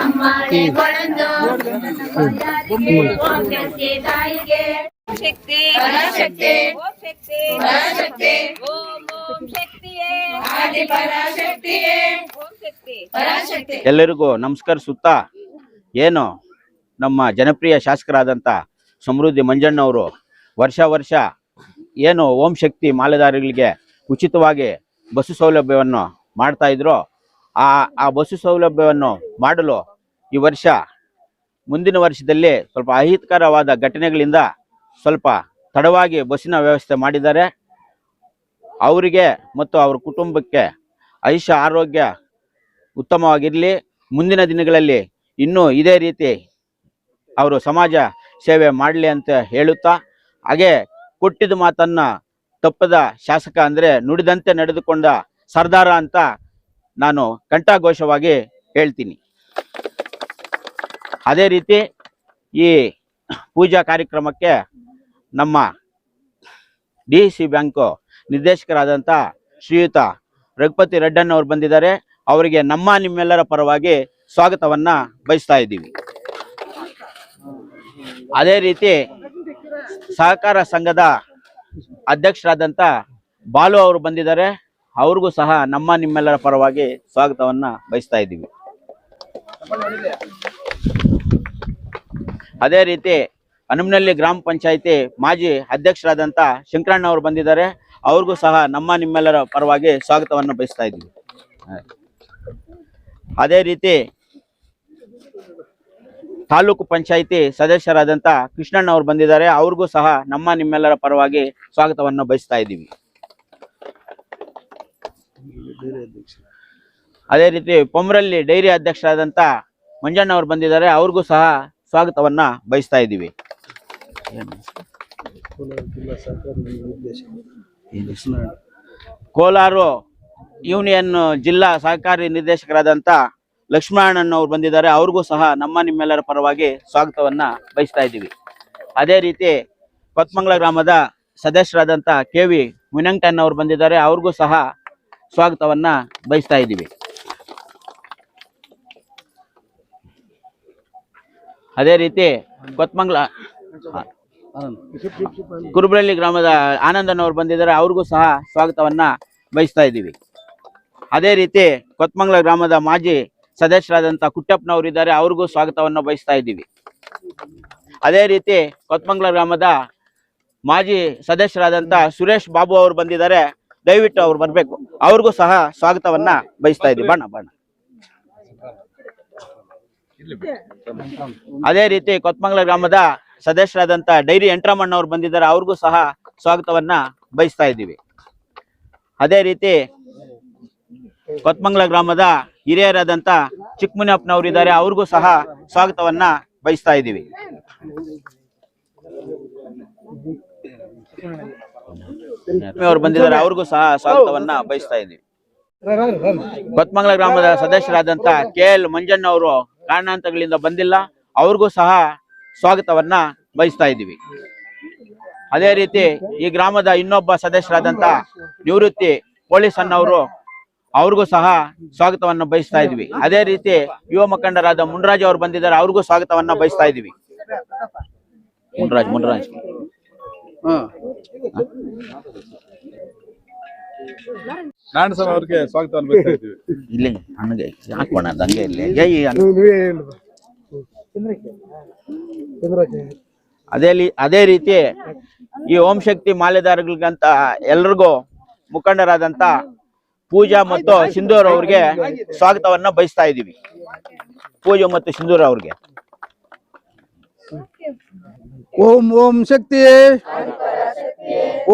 ಅಮ್ಮಳೆ ನಮಸ್ಕಾರ ಸುತ್ತ. ಎಲ್ಲರಿಗೂ ಏನು ನಮ್ಮ ಜನಪ್ರಿಯ ಶಾಸಕರಾದಂತ ಸಮೃದ್ಧಿ ಮಂಜಣ್ಣವರು ವರ್ಷ ವರ್ಷ ಏನು ಓಂ ಶಕ್ತಿ ಮಾಲೆದಾರಿಗಳಿಗೆ ಉಚಿತವಾಗಿ ಬಸ್ಸು ಸೌಲಭ್ಯವನ್ನು ಮಾಡ್ತಾ ಇದ್ರು, ಆ ಆ ಬಸ್ಸು ಸೌಲಭ್ಯವನ್ನು ಮಾಡಲು ಈ ವರ್ಷ, ಮುಂದಿನ ವರ್ಷದಲ್ಲಿ ಸ್ವಲ್ಪ ಅಹಿತಕರವಾದ ಘಟನೆಗಳಿಂದ ಸ್ವಲ್ಪ ತಡವಾಗಿ ಬಸ್ಸಿನ ವ್ಯವಸ್ಥೆ ಮಾಡಿದ್ದಾರೆ. ಅವರಿಗೆ ಮತ್ತು ಅವ್ರ ಕುಟುಂಬಕ್ಕೆ ಆಯುಷ್ಯ, ಆರೋಗ್ಯ ಉತ್ತಮವಾಗಿರಲಿ. ಮುಂದಿನ ದಿನಗಳಲ್ಲಿ ಇನ್ನೂ ಇದೇ ರೀತಿ ಅವರು ಸಮಾಜ ಸೇವೆ ಮಾಡಲಿ ಅಂತ ಹೇಳುತ್ತಾ ಹಾಗೆ ಕೊಟ್ಟಿದ ಮಾತನ್ನ ತಪ್ಪದ ಶಾಸಕ ಅಂದ್ರೆ ನುಡಿದಂತೆ ನಡೆದುಕೊಂಡ ಸರ್ದಾರ ಅಂತ ನಾನು ಕಂಠಾಘೋಷವಾಗಿ ಹೇಳ್ತೀನಿ. ಅದೇ ರೀತಿ ಈ ಪೂಜಾ ಕಾರ್ಯಕ್ರಮಕ್ಕೆ ನಮ್ಮ ಡಿ ಸಿ ಬ್ಯಾಂಕು ನಿರ್ದೇಶಕರಾದಂಥ ಶ್ರೀಯುತ ರಘುಪತಿ ಅವರು ಬಂದಿದ್ದಾರೆ. ಅವರಿಗೆ ನಮ್ಮ ನಿಮ್ಮೆಲ್ಲರ ಪರವಾಗಿ ಸ್ವಾಗತವನ್ನು ಬಯಸ್ತಾ ಇದ್ದೀವಿ. ಅದೇ ರೀತಿ ಸಹಕಾರ ಸಂಘದ ಅಧ್ಯಕ್ಷರಾದಂಥ ಬಾಲು ಅವರು ಬಂದಿದ್ದಾರೆ. ಅವ್ರಿಗೂ ಸಹ ನಮ್ಮ ನಿಮ್ಮೆಲ್ಲರ ಪರವಾಗಿ ಸ್ವಾಗತವನ್ನು ಬಯಸ್ತಾ ಇದ್ದೀವಿ. ಅದೇ ರೀತಿ ಹನುಮನಹಳ್ಳಿ ಗ್ರಾಮ ಪಂಚಾಯಿತಿ ಮಾಜಿ ಅಧ್ಯಕ್ಷರಾದಂಥ ಶಂಕರಣ್ಣ ಅವರು ಬಂದಿದ್ದಾರೆ. ಅವ್ರಿಗೂ ಸಹ ನಮ್ಮ ನಿಮ್ಮೆಲ್ಲರ ಪರವಾಗಿ ಸ್ವಾಗತವನ್ನು ಬಯಸ್ತಾ ಇದ್ದೀವಿ. ಅದೇ ರೀತಿ ತಾಲೂಕು ಪಂಚಾಯಿತಿ ಸದಸ್ಯರಾದಂಥ ಕೃಷ್ಣಣ್ಣ ಅವರು ಬಂದಿದ್ದಾರೆ. ಅವ್ರಿಗೂ ಸಹ ನಮ್ಮ ನಿಮ್ಮೆಲ್ಲರ ಪರವಾಗಿ ಸ್ವಾಗತವನ್ನು ಬಯಸ್ತಾ ಇದ್ದೀವಿ. ಅದೇ ರೀತಿ ಪೊಮ್ರಲ್ಲಿ ಡೈರಿ ಅಧ್ಯಕ್ಷರಾದಂಥ ಮಂಜಣ್ಣ ಅವರು ಬಂದಿದ್ದಾರೆ. ಅವ್ರಿಗೂ ಸಹ ಸ್ವಾಗತವನ್ನ ಬಯಸ್ತಾ ಇದ್ದೀವಿ. ಕೋಲಾರ ಯೂನಿಯನ್ ಜಿಲ್ಲಾ ಸಹಕಾರಿ ನಿರ್ದೇಶಕರಾದಂಥ ಲಕ್ಷ್ಮಣಣ್ಣ ಅವ್ರು ಬಂದಿದ್ದಾರೆ, ಅವ್ರಿಗೂ ಸಹ ನಮ್ಮ ನಿಮ್ಮೆಲ್ಲರ ಪರವಾಗಿ ಸ್ವಾಗತವನ್ನ ಬಯಸ್ತಾ ಇದ್ದೀವಿ. ಅದೇ ರೀತಿ ಕೊತ್ಮಂಗ್ಲ ಗ್ರಾಮದ ಸದಸ್ಯರಾದಂತಹ ಕೆ ವಿ ಅವರು ಬಂದಿದ್ದಾರೆ, ಅವ್ರಿಗೂ ಸಹ ಸ್ವಾಗತವನ್ನ ಬಯಸ್ತಾ ಇದ್ದೀವಿ. ಅದೇ ರೀತಿ ಕೊತ್ಮಂಗ್ಲ ಕುರುಬಳ್ಳಿ ಗ್ರಾಮದ ಆನಂದನ್ ಅವರು ಬಂದಿದ್ದಾರೆ, ಅವ್ರಿಗೂ ಸಹ ಸ್ವಾಗತವನ್ನ ಬಯಸ್ತಾ ಇದ್ದೀವಿ. ಅದೇ ರೀತಿ ಕೊತ್ಮಂಗ್ಲ ಗ್ರಾಮದ ಮಾಜಿ ಸದಸ್ಯರಾದಂಥ ಕುಟ್ಟಪ್ಪನವರು ಇದ್ದಾರೆ ಅವ್ರಿಗೂ ಸ್ವಾಗತವನ್ನು ಬಯಸ್ತಾ ಇದ್ದೀವಿ. ಅದೇ ರೀತಿ ಕೊತ್ಮಂಗ್ಲ ಗ್ರಾಮದ ಮಾಜಿ ಸದಸ್ಯರಾದಂತ ಸುರೇಶ್ ಬಾಬು ಅವರು ಬಂದಿದ್ದಾರೆ. ದಯವಿಟ್ಟು ಅವ್ರು ಬರಬೇಕು. ಅವ್ರಿಗೂ ಸಹ ಸ್ವಾಗತವನ್ನ ಬಯಸ್ತಾ ಇದ್ದೀವಿ. ಬಣ್ಣ ಬಣ್ಣ. ಅದೇ ರೀತಿ ಕೊತ್ಮಂಗ್ಲ ಗ್ರಾಮದ ಸದಸ್ಯರಾದಂಥ ಡೈರಿ ಎಂಟ್ರಮಣ್ಣ ಅವರು ಬಂದಿದ್ದಾರೆ. ಅವ್ರಿಗೂ ಸಹ ಸ್ವಾಗತವನ್ನ ಬಯಸ್ತಾ ಇದ್ದೀವಿ. ಅದೇ ರೀತಿ ಕೊತ್ಮಂಗ್ಲ ಗ್ರಾಮದ ಹಿರಿಯರಾದಂತ ಚಿಕ್ಕಮುನಿಯಪ್ಪನವರು ಇದ್ದಾರೆ ಅವ್ರಿಗೂ ಸಹ ಸ್ವಾಗತವನ್ನ ಬಯಸ್ತಾ ಇದ್ದೀವಿ. ಅವ್ರು ಬಂದಿದ್ದಾರೆ. ಅವ್ರಿಗೂ ಸಹ ಸ್ವಾಗತವನ್ನ ಬಯಸ್ತಾ ಇದ್ದೀವಿ. ಕೊತ್ಮಂಗ್ಲ ಗ್ರಾಮದ ಸದಸ್ಯರಾದಂತ ಕೆ ಎಲ್ ಮಂಜಣ್ಣ ಅವರು ಕಾರಣಾಂತಗಳಿಂದ ಬಂದಿಲ್ಲ. ಅವ್ರಿಗೂ ಸಹ ಸ್ವಾಗತವನ್ನ ಬಯಸ್ತಾ ಇದ್ದೀವಿ. ಅದೇ ರೀತಿ ಈ ಗ್ರಾಮದ ಇನ್ನೊಬ್ಬ ಸದಸ್ಯರಾದಂತ ನಿವೃತ್ತಿ ಪೊಲೀಸ್ ಅನ್ನವರು ಅವ್ರಿಗೂ ಸಹ ಸ್ವಾಗತವನ್ನು ಬಯಸ್ತಾ ಇದ್ವಿ ಅದೇ ರೀತಿ ಯುವ ಮುಖಂಡರಾದ ಮುನ್ರಾಜ್ ಅವರು ಬಂದಿದ್ದಾರೆ ಅವ್ರಿಗೂ ಸ್ವಾಗತವನ್ನ ಬಯಸ್ತಾ ಇದ್ವಿ ಮುನ್ರಾಜ್ ಮುನ್ರಾಜ್. ಅವ್ರಿಗೆ ಸ್ವಾಗತವನ್ನು ಬಯಸ್ತಾ ಇದ್ದೀವಿ. ಇಲ್ಲಿ ನನಗೆ ಹಾಕೋಣ ಇಲ್ಲಿ. ಅನ್- ಅದೇ ಲಿ- ಅದೇ ರೀತಿ ಈ ಓಂ ಶಕ್ತಿ ಮಾಲೆದಾರಗಳಿಗಂತ ಎಲ್ರಿಗೂ ಮುಖಂಡರಾದಂತ ಪೂಜಾ ಮತ್ತು ಸಿಂಧೂರ್ ಅವ್ರಿಗೆ ಸ್ವಾಗತವನ್ನ ಬಯಸ್ತಾ ಇದೀವಿ. ಪೂಜಾ ಮತ್ತು ಸಿಂಧೂರ್ ಅವ್ರಿಗೆ. ಓಂ ಓಂ ಶಕ್ತಿ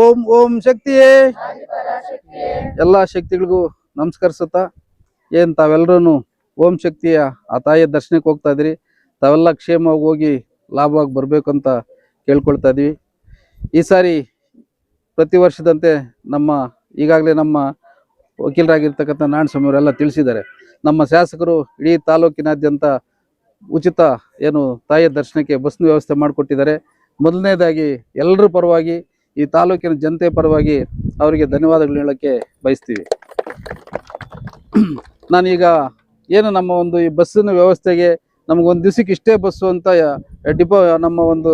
ಓಂ ಓಂ ಶಕ್ತಿ ಎಲ್ಲ ಶಕ್ತಿಗಳಿಗೂ ನಮಸ್ಕರಿಸುತ್ತಾ ಏನ್ ತಾವೆಲ್ಲರೂ ಓಂ ಶಕ್ತಿಯ ಆ ತಾಯಿಯ ದರ್ಶನಕ್ಕೆ ಹೋಗ್ತಾ ಇದ್ರಿ. ತಾವೆಲ್ಲ ಕ್ಷೇಮವಾಗಿ ಹೋಗಿ ಲಾಭವಾಗಿ ಬರ್ಬೇಕಂತ ಕೇಳ್ಕೊಳ್ತಾ ಇದೀವಿ. ಈ ಸಾರಿ ಪ್ರತಿ ವರ್ಷದಂತೆ ನಮ್ಮ ಈಗಾಗಲೇ ನಮ್ಮ ವಕೀಲರಾಗಿರ್ತಕ್ಕಂಥ ನಾರಾಯಣಸ್ವಾಮಿ ಅವರೆಲ್ಲ ತಿಳಿಸಿದ್ದಾರೆ. ನಮ್ಮ ಶಾಸಕರು ಇಡೀ ತಾಲೂಕಿನಾದ್ಯಂತ ಉಚಿತ ಏನು ತಾಯಿಯ ದರ್ಶನಕ್ಕೆ ಬಸ್ನ ವ್ಯವಸ್ಥೆ ಮಾಡಿಕೊಟ್ಟಿದ್ದಾರೆ. ಮೊದಲನೇದಾಗಿ ಎಲ್ಲರ ಪರವಾಗಿ ಈ ತಾಲೂಕಿನ ಜನತೆ ಪರವಾಗಿ ಅವರಿಗೆ ಧನ್ಯವಾದಗಳು ಹೇಳೋಕ್ಕೆ ಬಯಸ್ತೀವಿ. ನಾನೀಗ ಏನು ನಮ್ಮ ಒಂದು ಈ ಬಸ್ಸಿನ ವ್ಯವಸ್ಥೆಗೆ ನಮಗೊಂದು ದಿವಸಕ್ಕೆ ಇಷ್ಟೇ ಬಸ್ಸು ಅಂತ ಡಿಪೋ ನಮ್ಮ ಒಂದು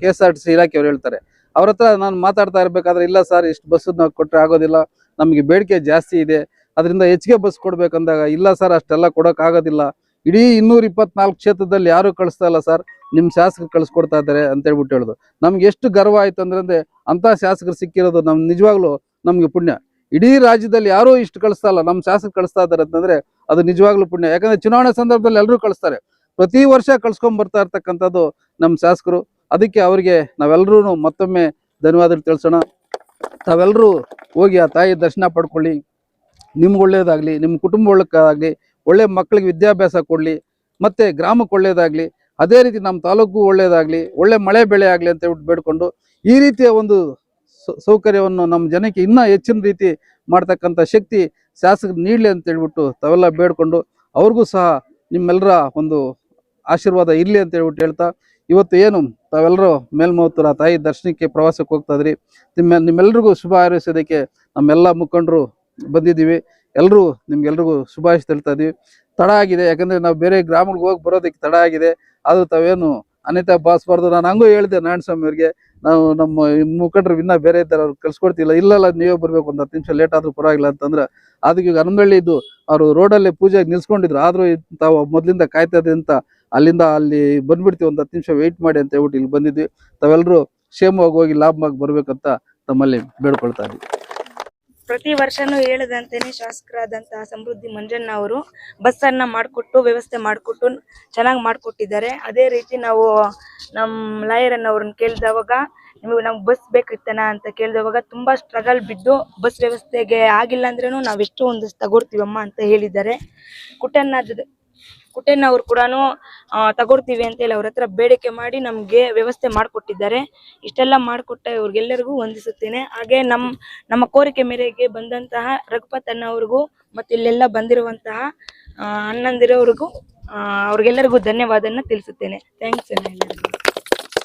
K S R T C ಇಲಾಖೆಯವರು ಹೇಳ್ತಾರೆ. ಅವ್ರ ಹತ್ರ ನಾನು ಮಾತಾಡ್ತಾ ಇರಬೇಕಾದ್ರೆ, ಇಲ್ಲ ಸರ್, ಇಷ್ಟು ಬಸ್ಸನ್ನ ಕೊಟ್ಟರೆ ಆಗೋದಿಲ್ಲ, ನಮಗೆ ಬೇಡಿಕೆ ಜಾಸ್ತಿ ಇದೆ, ಅದರಿಂದ ಹೆಚ್ಚಿಗೆ ಬಸ್ ಕೊಡ್ಬೇಕಂದಾಗ, ಇಲ್ಲ ಸರ್, ಅಷ್ಟೆಲ್ಲ ಕೊಡೋಕ್ಕಾಗೋದಿಲ್ಲ. ಇಡೀ ಇನ್ನೂರ ಇಪ್ಪತ್ನಾಲ್ಕು ಕ್ಷೇತ್ರದಲ್ಲಿ ಯಾರು ಕಳಿಸ್ತಾ ಇಲ್ಲ ಸರ್ ನಿಮ್ಮ ಶಾಸಕರು ಕಳಿಸ್ಕೊಡ್ತಾ ಇದ್ದಾರೆ ಅಂತ ಹೇಳ್ಬಿಟ್ಟು ಹೇಳೋದು. ನಮ್ಗೆ ಎಷ್ಟು ಗರ್ವ ಆಯ್ತು ಅಂದ್ರೆ ಅಂತ ಶಾಸಕರು ಸಿಕ್ಕಿರೋದು ನಮ್ ನಿಜವಾಗ್ಲೂ ನಮಗೆ ಪುಣ್ಯ. ಇಡೀ ರಾಜ್ಯದಲ್ಲಿ ಯಾರೂ ಇಷ್ಟು ಕಳಿಸ್ತಾ ಇಲ್ಲ ನಮ್ಮ ಶಾಸಕರು ಕಳಿಸ್ತಾ ಇದ್ದಾರೆ ಅಂತಂದ್ರೆ ಅದು ನಿಜವಾಗ್ಲೂ ಪುಣ್ಯ. ಯಾಕಂದ್ರೆ ಚುನಾವಣೆ ಸಂದರ್ಭದಲ್ಲಿ ಎಲ್ಲರೂ ಕಳಿಸ್ತಾರೆ. ಪ್ರತಿ ವರ್ಷ ಕಳ್ಸ್ಕೊಂಡ್ ಬರ್ತಾ ಇರ್ತಕ್ಕಂಥದ್ದು ನಮ್ಮ ಶಾಸಕರು. ಅದಕ್ಕೆ ಅವರಿಗೆ ನಾವೆಲ್ಲರೂ ಮತ್ತೊಮ್ಮೆ ಧನ್ಯವಾದ ತಿಳಿಸೋಣ. ತಾವೆಲ್ಲರೂ ಹೋಗಿ ಆ ತಾಯಿ ದರ್ಶನ ಪಡ್ಕೊಳ್ಳಿ. ನಿಮ್ಗೆ ಒಳ್ಳೇದಾಗಲಿ, ನಿಮ್ಮ ಕುಟುಂಬ ಒಳ್ಳಕ್ಕಾಗಲಿ ಒಳ್ಳೆ ಮಕ್ಕಳಿಗೆ ವಿದ್ಯಾಭ್ಯಾಸ ಕೊಡಲಿ, ಮತ್ತು ಗ್ರಾಮಕ್ಕೆ ಒಳ್ಳೇದಾಗಲಿ, ಅದೇ ರೀತಿ ನಮ್ಮ ತಾಲೂಕು ಒಳ್ಳೆಯದಾಗಲಿ ಒಳ್ಳೆ ಮಳೆ ಬೆಳೆ ಆಗಲಿ ಅಂತ ಹೇಳ್ಬಿಟ್ಟು ಬೇಡ್ಕೊಂಡು ಈ ರೀತಿಯ ಒಂದು ಸೌಕರ್ಯವನ್ನು ನಮ್ಮ ಜನಕ್ಕೆ ಇನ್ನೂ ಹೆಚ್ಚಿನ ರೀತಿ ಮಾಡ್ತಕ್ಕಂಥ ಶಕ್ತಿ ಶಾಸಕರು ನೀಡಲಿ ಅಂತ ಹೇಳ್ಬಿಟ್ಟು ತಾವೆಲ್ಲ ಬೇಡ್ಕೊಂಡು ಅವ್ರಿಗೂ ಸಹ ನಿಮ್ಮೆಲ್ಲರ ಒಂದು ಆಶೀರ್ವಾದ ಇರಲಿ ಅಂತ ಹೇಳ್ಬಿಟ್ಟು ಹೇಳ್ತಾ ಇವತ್ತು ಏನು ತಾವೆಲ್ಲರೂ ಮೇಲ್ಮೌತರ ತಾಯಿ ದರ್ಶನಕ್ಕೆ ಪ್ರವಾಸಕ್ಕೆ ಹೋಗ್ತಾ ಇದ್ರಿ. ನಿಮ್ಮ ನಿಮ್ಮೆಲ್ರಿಗೂ ಶುಭ ಹಾರೈಸೋದಕ್ಕೆ ನಮ್ಮೆಲ್ಲ ಮುಖಂಡರು ಬಂದಿದ್ದೀವಿ. ಎಲ್ಲರೂ ನಿಮ್ಗೆಲ್ರಿಗೂ ಶುಭಾಶಯ ಹೇಳ್ತಾ ಇದೀವಿ ತಡ ಆಗಿದೆ, ಯಾಕಂದ್ರೆ ನಾವು ಬೇರೆ ಗ್ರಾಮಗಳಿಗೆ ಹೋಗಿ ಬರೋದಕ್ಕೆ ತಡ ಆಗಿದೆ. ಆದ್ರೂ ತಾವೇನು ಅನಿತಾ ಬಾಸ್ಬಾರ್ದು ನಾನು ಹಂಗೂ ಹೇಳಿದೆ ನಾರಾಯಣಸ್ವಾಮಿ ಅವ್ರಿಗೆ, ನಾವು ನಮ್ಮ ಮುಖಂಡರು ಇನ್ನ ಬೇರೆ ಇದ್ದಾರೆ ಅವ್ರು ಕಳ್ಸ್ಕೊಡ್ತಿಲ್ಲ. ಇಲ್ಲಲ್ಲ, ನೀವೇ ಬರ್ಬೇಕು, ಒಂದು ಹತ್ತು ನಿಮಿಷ ಲೇಟ್ ಆದ್ರೂ ಪರವಾಗಿಲ್ಲ ಅಂತಂದ್ರೆ ಅದಕ್ಕೆ ಈಗ ಹನುಮನಹಳ್ಳಿ ಇದ್ದು ಅವರು ರೋಡಲ್ಲಿ ಪೂಜೆಗೆ ನಿಲ್ಸ್ಕೊಂಡಿದ್ರು. ಆದ್ರೂ ತಾವು ಮೊದ್ಲಿಂದ ಕಾಯ್ತಾ ಅಂತ ಅಲ್ಲಿಂದ ಅಲ್ಲಿ ಬಂದ್ಬಿಡ್ತೀವಿ, ಒಂದು ಹತ್ತು ನಿಮಿಷ ವೆಯ್ಟ್ ಮಾಡಿ ಅಂತ ಹೇಳ್ಬಿಟ್ಟು ಇಲ್ಲಿ ಬಂದಿದ್ವಿ. ತಾವೆಲ್ಲರೂ ಕ್ಷೇಮವಾಗಿ ಹೋಗಿ ಲಾಭವಾಗಿ ಬರ್ಬೇಕಂತ ತಮ್ಮಲ್ಲಿ ಬೇಡ್ಕೊಳ್ತಾ ಇದ್ವಿ ಪ್ರತಿ ವರ್ಷನೂ ಹೇಳದಂತೇನೆ ಶಾಸಕರಾದಂತಹ ಸಮೃದ್ಧಿ ಮಂಜಣ್ಣ ಅವರು ಬಸ್ಸನ್ನ ಮಾಡಿಕೊಟ್ಟು, ವ್ಯವಸ್ಥೆ ಮಾಡಿಕೊಟ್ಟು ಚೆನ್ನಾಗಿ ಮಾಡಿಕೊಟ್ಟಿದ್ದಾರೆ. ಅದೇ ರೀತಿ ನಾವು ನಮ್ಮ ಲಾಯರನ್ನು ಅವ್ರನ್ನ ಕೇಳಿದವಾಗ, ನಿಮಗೆ ನಮ್ಗೆ ಬಸ್ ಬೇಕಿತ್ತನ ಅಂತ ಕೇಳಿದವಾಗ ತುಂಬಾ ಸ್ಟ್ರಗಲ್ ಬಿದ್ದು ಬಸ್ ವ್ಯವಸ್ಥೆಗೆ ಆಗಿಲ್ಲ ಅಂದ್ರೂ ನಾವು ಎಷ್ಟೋ ಒಂದಷ್ಟು ತಗೊಡ್ತೀವಮ್ಮ ಅಂತ ಹೇಳಿದ್ದಾರೆ. ಕುಟನ್ನ ಕುಟೆನ್ ಅವ್ರು ಕೂಡ ಅಂತ ಹೇಳಿ ಅವ್ರ ಹತ್ರ ಬೇಡಿಕೆ ಮಾಡಿ ನಮ್ಗೆ ವ್ಯವಸ್ಥೆ ಮಾಡಿಕೊಟ್ಟಿದ್ದಾರೆ. ಇಷ್ಟೆಲ್ಲ ಮಾಡಿಕೊಟ್ಟ ಇವ್ರಿಗೆಲ್ಲರಿಗೂ ವಂದಿಸುತ್ತೇನೆ. ಹಾಗೆ ನಮ್, ನಮ್ಮ ಕೋರಿಕೆ ಮೇರೆಗೆ ಬಂದಂತಹ ರಘುಪತ್ ಅಣ್ಣ ಅವ್ರಿಗೂ ಮತ್ತೆ ಇಲ್ಲೆಲ್ಲ ಬಂದಿರುವಂತಹ ಅಣ್ಣಂದಿರವ್ರಿಗೂ ಅವ್ರಿಗೆಲ್ಲರಿಗೂ ಧನ್ಯವಾದನ ತಿಳಿಸುತ್ತೇನೆ. ಥ್ಯಾಂಕ್ಸ್ ಅಣ್ಣ ಎಲ್ಲರಿಗೂ.